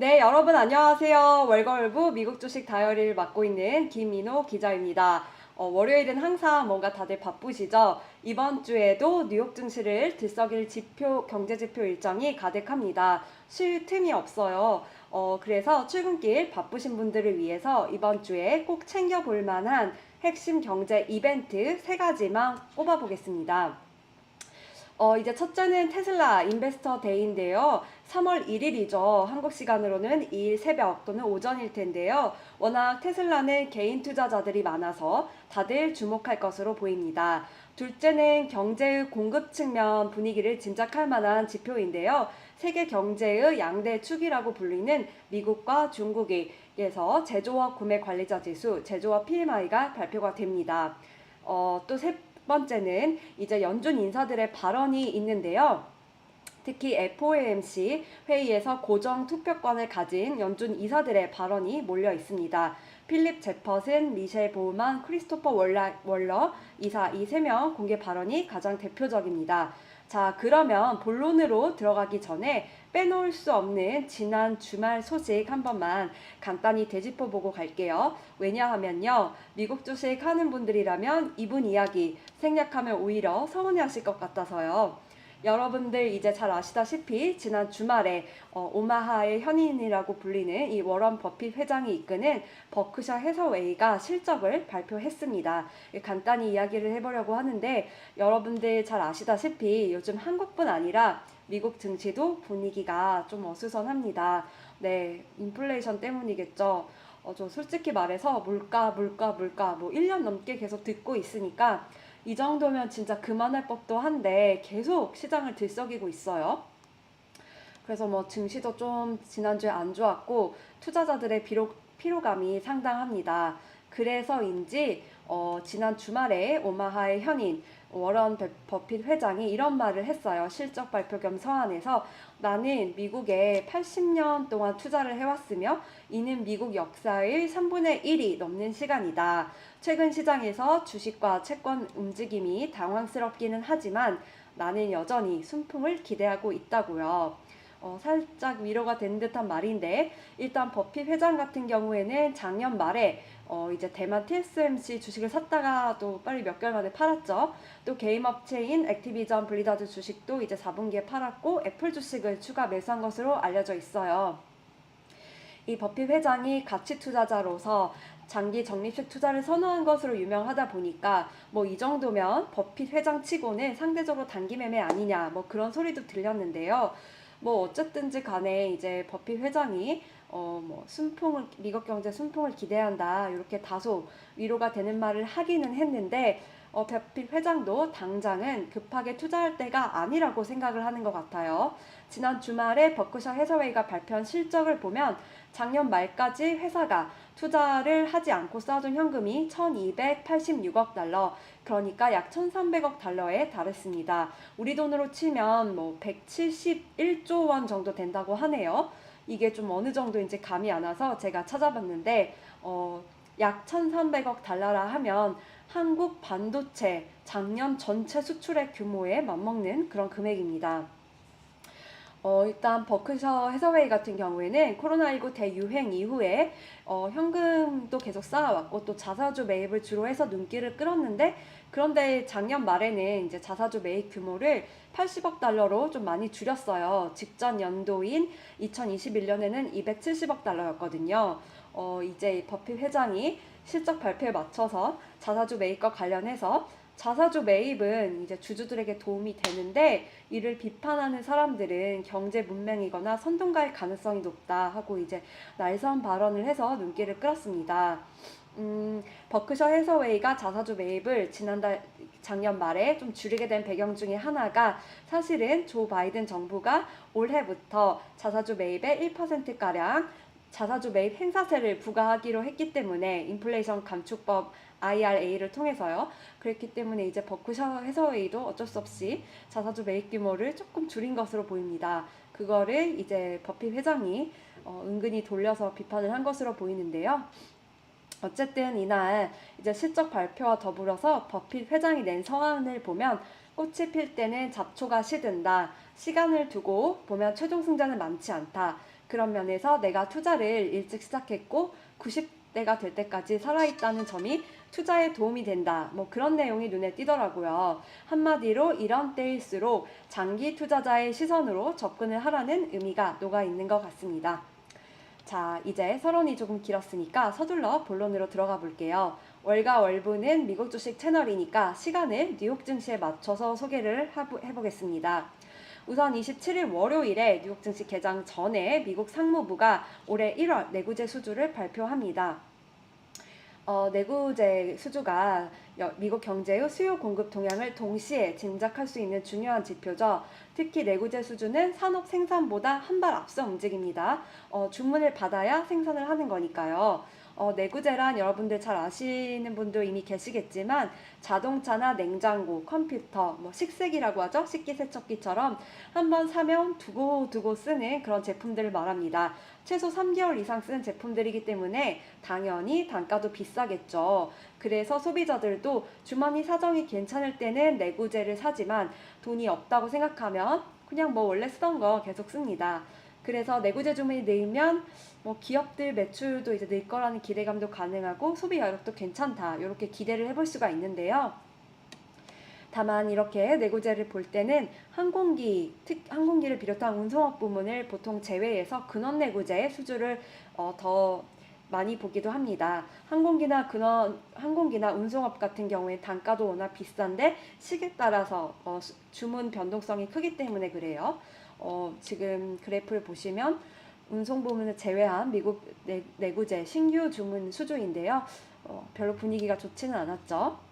네, 여러분 안녕하세요. 월걸부 미국 주식 다이어리를 맡고 있는 김민호 기자입니다. 어, 월요일은 항상 뭔가 다들 바쁘시죠? 이번 주에도 뉴욕 증시를 들썩일 지표, 경제 지표 일정이 가득합니다. 쉴 틈이 없어요. 어, 그래서 출근길 바쁘신 분들을 위해서 이번 주에 꼭 챙겨볼 만한 핵심 경제 이벤트 세 가지만 꼽아보겠습니다. 어, 이제 첫째는 테슬라 인베스터 데이인데요. 3월 1일이죠. 한국 시간으로는 2일 새벽 또는 오전일 텐데요. 워낙 테슬라는 개인 투자자들이 많아서 다들 주목할 것으로 보입니다. 둘째는 경제의 공급 측면 분위기를 짐작할 만한 지표인데요. 세계 경제의 양대 축이라고 불리는 미국과 중국에서 제조업 구매 관리자 지수, 제조업 PMI가 발표가 됩니다. 어, 또 세 번째는 이제 연준 인사들의 발언이 있는데요. 특히 FOMC 회의에서 고정 투표권을 가진 연준 이사들의 발언이 몰려 있습니다. 필립 제퍼슨, 미셸 보우만, 크리스토퍼 월러, 월러 이사 이 세 명 공개 발언이 가장 대표적입니다. 자, 그러면 본론으로 들어가기 전에 빼놓을 수 없는 지난 주말 소식 한 번만 간단히 되짚어 보고 갈게요. 왜냐하면요. 미국 주식 하는 분들이라면 이분 이야기 생략하면 오히려 서운해 하실 것 같아서요. 여러분들 이제 잘 아시다시피 지난 주말에 어, 오마하의 현인이라고 불리는 이 워런 버핏 회장이 이끄는 버크셔 해서웨이가 실적을 발표했습니다. 간단히 이야기를 해보려고 하는데 여러분들 잘 아시다시피 요즘 한국뿐 아니라 미국 증시도 분위기가 좀 어수선합니다. 네, 인플레이션 때문이겠죠. 어, 저 솔직히 말해서 물가, 물가, 물가 뭐 1년 넘게 계속 듣고 있으니까 이 정도면 진짜 그만할 법도 한데 계속 시장을 들썩이고 있어요. 그래서 뭐 증시도 좀 지난주에 안 좋았고 투자자들의 비록, 피로감이 상당합니다. 그래서인지 어, 지난 주말에 오마하의 현인 워런 버핏 회장이 이런 말을 했어요. 실적 발표 겸 서한에서 나는 미국에 80년 동안 투자를 해왔으며 이는 미국 역사의 3분의 1이 넘는 시간이다. 최근 시장에서 주식과 채권 움직임이 당황스럽기는 하지만 나는 여전히 순풍을 기대하고 있다고요. 어, 살짝 위로가 된 듯한 말인데 일단 버핏 회장 같은 경우에는 작년 말에 어, 이제 대만 TSMC 주식을 샀다가 또 빨리 몇 개월 만에 팔았죠. 또 게임 업체인 액티비전 블리자드 주식도 이제 4분기에 팔았고 애플 주식을 추가 매수한 것으로 알려져 있어요. 이 버핏 회장이 가치 투자자로서 장기 적립식 투자를 선호한 것으로 유명하다 보니까 뭐 이 정도면 버핏 회장 치고는 상대적으로 단기 매매 아니냐 뭐 그런 소리도 들렸는데요. 뭐 어쨌든지 간에 이제 버핏 회장이 어 뭐 순풍을 미국 경제 순풍을 기대한다 이렇게 다소 위로가 되는 말을 하기는 했는데 어, 버핏 회장도 당장은 급하게 투자할 때가 아니라고 생각을 하는 것 같아요. 지난 주말에 버크셔 해서웨이가 발표한 실적을 보면 작년 말까지 회사가 투자를 하지 않고 쌓아둔 현금이 1286억 달러, 그러니까 약 1300억 달러에 달했습니다. 우리 돈으로 치면 뭐 171조 원 정도 된다고 하네요. 이게 좀 어느 정도인지 감이 안 와서 제가 찾아봤는데, 어, 약 1,300억 달러라 하면 한국 반도체 작년 전체 수출의 규모에 맞먹는 그런 금액입니다. 어, 일단 버크셔 해서웨이 같은 경우에는 코로나19 대유행 이후에 어, 현금도 계속 쌓아왔고 또 자사주 매입을 주로 해서 눈길을 끌었는데 그런데 작년 말에는 이제 자사주 매입 규모를 80억 달러로 좀 많이 줄였어요. 직전 연도인 2021년에는 270억 달러였거든요. 어, 이제 버핏 회장이 실적 발표에 맞춰서 자사주 매입과 관련해서 자사주 매입은 이제 주주들에게 도움이 되는데 이를 비판하는 사람들은 경제 문맹이거나 선동가일 가능성이 높다 하고 이제 날선 발언을 해서 눈길을 끌었습니다. 음, 버크셔 해서웨이가 자사주 매입을 지난달 작년 말에 좀 줄이게 된 배경 중에 하나가 사실은 조 바이든 정부가 올해부터 자사주 매입의 1%가량 자사주 매입 행사세를 부과하기로 했기 때문에 인플레이션 감축법 IRA를 통해서요. 그렇기 때문에 이제 버크셔 해서웨이도 어쩔 수 없이 자사주 매입 규모를 조금 줄인 것으로 보입니다. 그거를 이제 버핏 회장이 어, 은근히 돌려서 비판을 한 것으로 보이는데요. 어쨌든 이날 이제 실적 발표와 더불어서 버핏 회장이 낸 서한을 보면 꽃이 필 때는 잡초가 시든다. 시간을 두고 보면 최종 승자는 많지 않다. 그런 면에서 내가 투자를 일찍 시작했고 90대가 될 때까지 살아있다는 점이 투자에 도움이 된다. 뭐 그런 내용이 눈에 띄더라고요. 한마디로 이런 때일수록 장기 투자자의 시선으로 접근을 하라는 의미가 녹아 있는 것 같습니다. 자, 이제 서론이 조금 길었으니까 서둘러 본론으로 들어가 볼게요. 월가 월부는 미국 주식 채널이니까 시간을 뉴욕 증시에 맞춰서 소개를 해보겠습니다. 우선 27일 월요일에 뉴욕 증시 개장 전에 미국 상무부가 올해 1월 내구재 수주를 발표합니다. 어, 내구재 수주가 여- 미국 경제의 수요 공급 동향을 동시에 짐작할 수 있는 중요한 지표죠. 특히 내구재 수주는 산업 생산보다 한 발 앞서 움직입니다. 어, 주문을 받아야 생산을 하는 거니까요. 어, 내구재란 여러분들 잘 아시는 분도 이미 계시겠지만 자동차나 냉장고, 컴퓨터, 뭐 식세기라고 하죠. 식기세척기처럼 한번 사면 두고 두고 쓰는 그런 제품들을 말합니다. 최소 3개월 이상 쓰는 제품들이기 때문에 당연히 단가도 비싸겠죠. 그래서 소비자들도 주머니 사정이 괜찮을 때는 내구재를 사지만 돈이 없다고 생각하면 그냥 뭐 원래 쓰던 거 계속 씁니다. 그래서 내구재 주문이 늘면 뭐 기업들 매출도 이제 늘 거라는 기대감도 가능하고 소비 여력도 괜찮다. 이렇게 기대를 해볼 수가 있는데요. 다만 이렇게 내구재를 볼 때는 항공기, 특 항공기를 비롯한 운송업 부문을 보통 제외해서 근원 내구재의 수주를 어, 더 많이 보기도 합니다. 항공기나 근원 항공기나 운송업 같은 경우에 단가도 워낙 비싼데 시기에 따라서 어, 수- 주문 변동성이 크기 때문에 그래요. 어, 지금 그래프를 보시면 운송 부문을 제외한 미국 내, 내구재 신규 주문 수주인데요. 어, 별로 분위기가 좋지는 않았죠.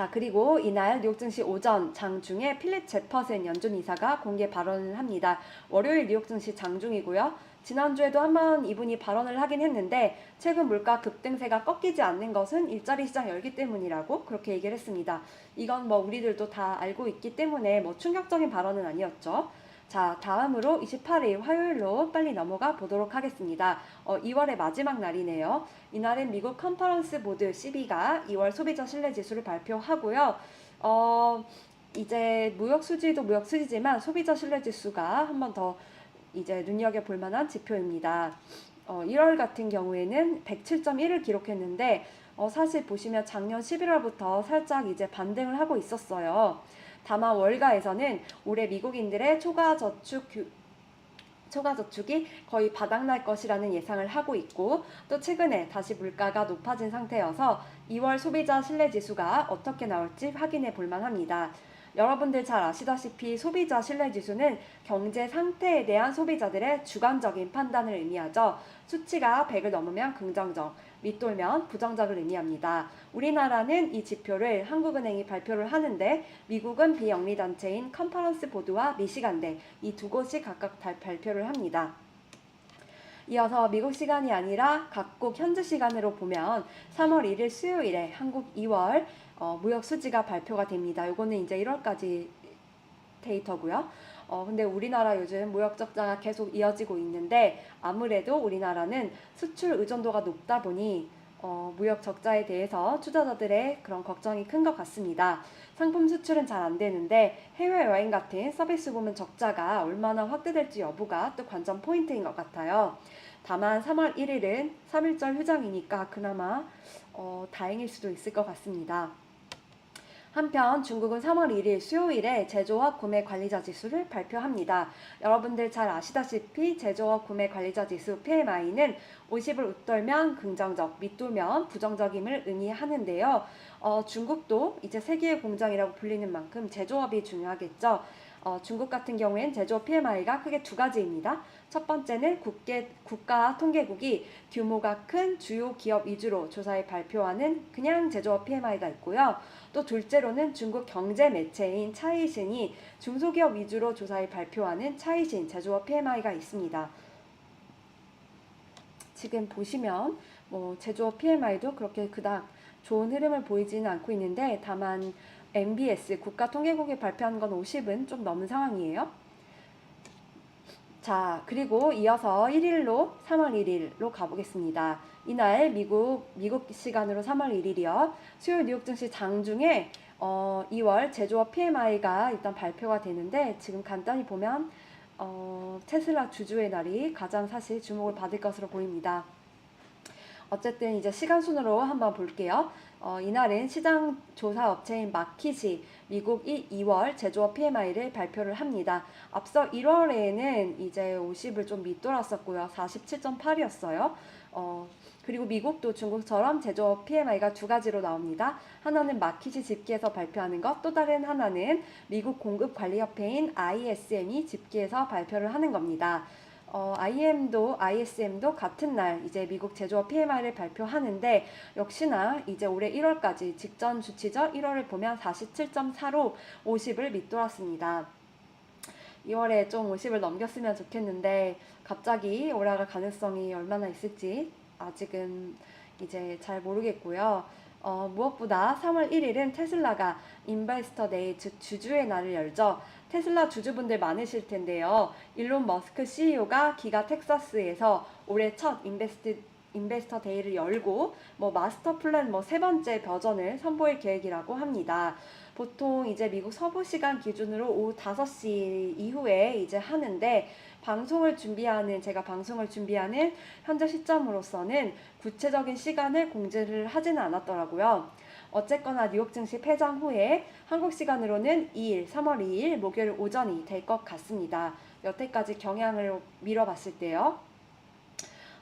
자, 그리고 이날 뉴욕 증시 오전 장중에 필립 제퍼슨 연준 이사가 공개 발언을 합니다. 월요일 뉴욕 증시 장중이고요. 지난주에도 한 번 이분이 발언을 하긴 했는데 최근 물가 급등세가 꺾이지 않는 것은 일자리 시장 열기 때문이라고 그렇게 얘기를 했습니다. 이건 뭐 우리들도 다 알고 있기 때문에 뭐 충격적인 발언은 아니었죠. 자, 다음으로 28일 화요일로 빨리 넘어가 보도록 하겠습니다. 어, 2월의 마지막 날이네요. 이날은 미국 컨퍼런스 보드 12가 2월 소비자 신뢰 지수를 발표하고요. 어, 이제 무역 수지도 무역 수지지만 소비자 신뢰 지수가 한 번 더 이제 눈여겨 볼 만한 지표입니다. 어, 1월 같은 경우에는 107.1을 기록했는데 어, 사실 보시면 작년 11월부터 살짝 이제 반등을 하고 있었어요. 다만 월가에서는 올해 미국인들의 초과 저축 규- 초과 저축이 거의 바닥날 것이라는 예상을 하고 있고 또 최근에 다시 물가가 높아진 상태여서 2월 소비자 신뢰 지수가 어떻게 나올지 확인해 볼 만합니다. 여러분들 잘 아시다시피 소비자 신뢰 지수는 경제 상태에 대한 소비자들의 주관적인 판단을 의미하죠. 수치가 100을 넘으면 긍정적, 밑돌면 부정적을 의미합니다. 우리나라는 이 지표를 한국은행이 발표를 하는데 미국은 비영리 단체인 컨퍼런스 보드와 미시간대 이 두 곳이 각각 달- 발표를 합니다. 이어서 미국 시간이 아니라 각국 현지 시간으로 보면 3월 1일 수요일에 한국 2월 어, 무역 수지가 발표가 됩니다. 요거는 이제 1월까지 데이터고요. 어, 근데 우리나라 요즘 무역 적자가 계속 이어지고 있는데 아무래도 우리나라는 수출 의존도가 높다 보니 어, 무역 적자에 대해서 투자자들의 그런 걱정이 큰 것 같습니다. 상품 수출은 잘 안 되는데 해외 여행 같은 서비스 부문 적자가 얼마나 확대될지 여부가 또 관전 포인트인 것 같아요. 다만 3월 1일은 3일절 휴장이니까 그나마 어, 다행일 수도 있을 것 같습니다. 한편 중국은 3월 1일 수요일에 제조업 구매 관리자 지수를 발표합니다. 여러분들 잘 아시다시피 제조업 구매 관리자 지수 PMI는 50을 웃돌면 긍정적, 밑돌면 부정적임을 의미하는데요. 어, 중국도 이제 세계의 공장이라고 불리는 만큼 제조업이 중요하겠죠. 어, 중국 같은 경우엔 제조업 PMI가 크게 두 가지입니다. 첫 번째는 국계, 국가 통계국이 규모가 큰 주요 기업 위주로 조사에 발표하는 그냥 제조업 PMI가 있고요. 또 둘째로는 중국 경제 매체인 차이신이 중소기업 위주로 조사에 발표하는 차이신 제조업 PMI가 있습니다. 지금 보시면 뭐 제조업 PMI도 그렇게 그닥 좋은 흐름을 보이지는 않고 있는데 다만 MBS 국가통계국이 발표한 건 50은 좀 넘은 상황이에요. 자, 그리고 이어서 1일로 3월 1일로 가보겠습니다. 이날 미국 미국 시간으로 3월 1일이요. 수요일 뉴욕 증시 장중에 어, 2월 제조업 PMI가 일단 발표가 되는데 지금 간단히 보면 어, 테슬라 주주의 날이 가장 사실 주목을 받을 것으로 보입니다. 어쨌든 이제 시간 순으로 한번 볼게요. 어, 이날은 시장 조사 업체인 마킷이 미국 1, 2월 제조업 PMI를 발표를 합니다. 앞서 1월에는 이제 50을 좀 밑돌았었고요. 47.8이었어요. 어, 그리고 미국도 중국처럼 제조업 PMI가 두 가지로 나옵니다. 하나는 마킷이 집계해서 발표하는 것, 또 다른 하나는 미국 공급관리협회인 ISM이 집계해서 발표를 하는 겁니다. 어, IM도 ISM도 같은 날 이제 미국 제조업 PMI를 발표하는데 역시나 이제 올해 1월까지 직전 주치죠 1월을 보면 47.4로 50을 밑돌았습니다. 2월에 좀 50을 넘겼으면 좋겠는데 갑자기 올라갈 가능성이 얼마나 있을지 아직은 이제 잘 모르겠고요. 어, 무엇보다 3월 1일은 테슬라가 인베스터 데이 즉 주주의 날을 열죠. 테슬라 주주분들 많으실 텐데요. 일론 머스크 CEO가 기가 텍사스에서 올해 첫 인베스트 인베스터 데이를 열고 뭐 마스터 플랜 뭐 세 번째 버전을 선보일 계획이라고 합니다. 보통 이제 미국 서부 시간 기준으로 오후 5시 이후에 이제 하는데 방송을 준비하는 제가 방송을 준비하는 현재 시점으로서는 구체적인 시간을 공지를 하지는 않았더라고요. 어쨌거나 뉴욕 증시 폐장 후에 한국 시간으로는 2일, 3월 2일 목요일 오전이 될 것 같습니다. 여태까지 경향을 밀어봤을 때요.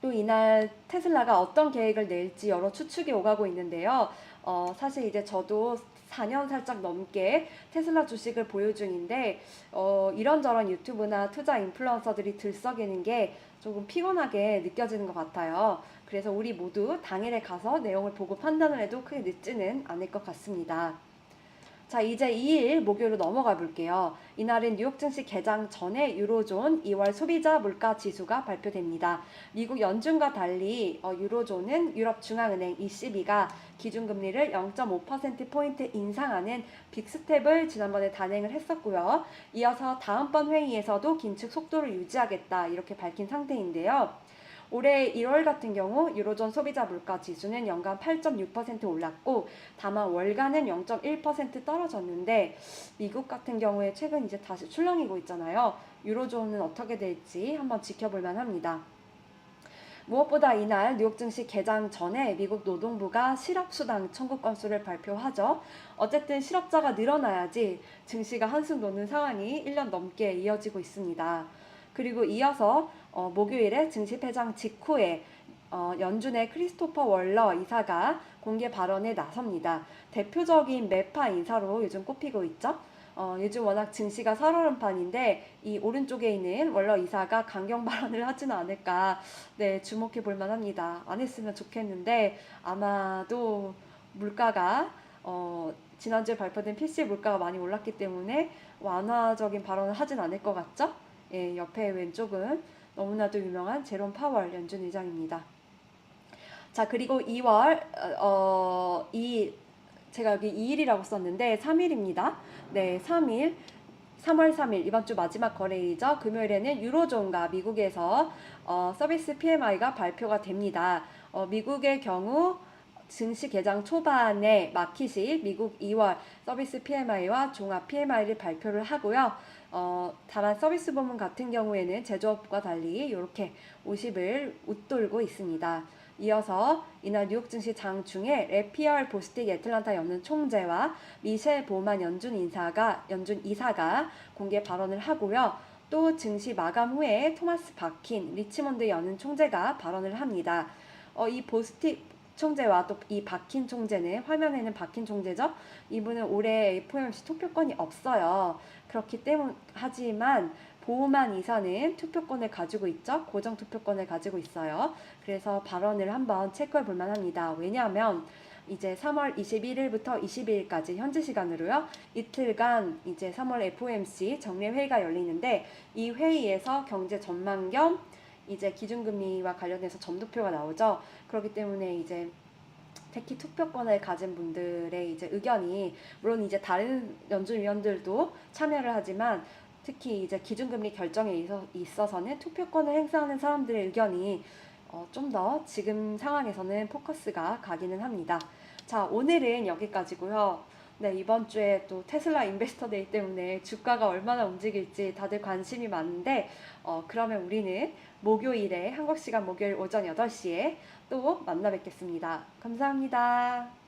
또 이날 테슬라가 어떤 계획을 낼지 여러 추측이 오가고 있는데요. 어, 사실 이제 저도 4년 살짝 넘게 테슬라 주식을 보유 중인데 어, 이런저런 유튜브나 투자 인플루언서들이 들썩이는 게 조금 피곤하게 느껴지는 것 같아요. 그래서 우리 모두 당일에 가서 내용을 보고 판단을 해도 크게 늦지는 않을 것 같습니다. 자, 이제 2일 목요일로 넘어가 볼게요. 이날은 뉴욕 증시 개장 전에 유로존 2월 소비자 물가 지수가 발표됩니다. 미국 연준과 달리 어, 유로존은 유럽 중앙은행 ECB가 기준금리를 0.5%포인트 인상하는 빅스텝을 지난번에 단행을 했었고요. 이어서 다음번 회의에서도 긴축 속도를 유지하겠다 이렇게 밝힌 상태인데요. 올해 1월 같은 경우 유로존 소비자 물가 지수는 연간 8.6% 올랐고 다만 월간은 0.1% 떨어졌는데 미국 같은 경우에 최근 이제 다시 출렁이고 있잖아요. 유로존은 어떻게 될지 한번 지켜볼 만합니다. 무엇보다 이날 뉴욕 증시 개장 전에 미국 노동부가 실업수당 청구 건수를 발표하죠. 어쨌든 실업자가 늘어나야지 증시가 한숨 놓는 상황이 1년 넘게 이어지고 있습니다. 그리고 이어서 어, 목요일에 증시 폐장 직후에 어, 연준의 크리스토퍼 월러 이사가 공개 발언에 나섭니다. 대표적인 매파 인사로 요즘 꼽히고 있죠. 어, 요즘 워낙 증시가 살얼음판인데 이 오른쪽에 있는 월러 이사가 강경 발언을 하지는 않을까 네 주목해 볼 만합니다. 안 했으면 좋겠는데 아마도 물가가 어, 지난주에 발표된 PC 물가가 많이 올랐기 때문에 완화적인 발언을 하진 않을 것 같죠? 예, 옆에 왼쪽은 너무나도 유명한 제롬 파월 연준 의장입니다. 자 그리고 2월 어, 이 제가 여기 2일이라고 썼는데 3일입니다. 네, 3일 3월 3일 이번 주 마지막 거래일이죠. 금요일에는 유로존과 미국에서 어, 서비스 PMI가 발표가 됩니다. 어, 미국의 경우 증시 개장 초반에 마켓이 미국 2월 서비스 PMI와 종합 PMI를 발표를 하고요. 어, 다만 서비스 부문 같은 경우에는 제조업과 달리 이렇게 50을 웃돌고 있습니다. 이어서 이날 뉴욕 증시 장중에 레피얼 보스틱 애틀란타 연은 총재와 미셸 보만 연준 인사가 연준 이사가 공개 발언을 하고요. 또 증시 마감 후에 토마스 바킨 리치몬드 연은 총재가 발언을 합니다. 어, 이 보스틱 총재와 또 이 박힌 총재는 화면에는 박힌 총재죠. 이분은 올해 FOMC 투표권이 없어요. 그렇기 때문 하지만 보호만 이사는 투표권을 가지고 있죠. 고정 투표권을 가지고 있어요. 그래서 발언을 한번 체크해 볼 만합니다. 왜냐하면 이제 3월 21일부터 22일까지 현지 시간으로요. 이틀간 이제 3월 FOMC 정례 회의가 열리는데 이 회의에서 경제 전망 겸 이제 기준금리와 관련해서 점도표가 나오죠. 그렇기 때문에 이제 특히 투표권을 가진 분들의 이제 의견이 물론 이제 다른 연준 위원들도 참여를 하지만 특히 이제 기준금리 결정에 있어- 있어서는 투표권을 행사하는 사람들의 의견이 어, 좀 더 지금 상황에서는 포커스가 가기는 합니다. 자, 오늘은 여기까지고요. 네, 이번 주에 또 테슬라 인베스터 데이 때문에 주가가 얼마나 움직일지 다들 관심이 많은데, 어, 그러면 우리는 목요일에 한국 시간 목요일 오전 8시에 또 만나 뵙겠습니다. 감사합니다.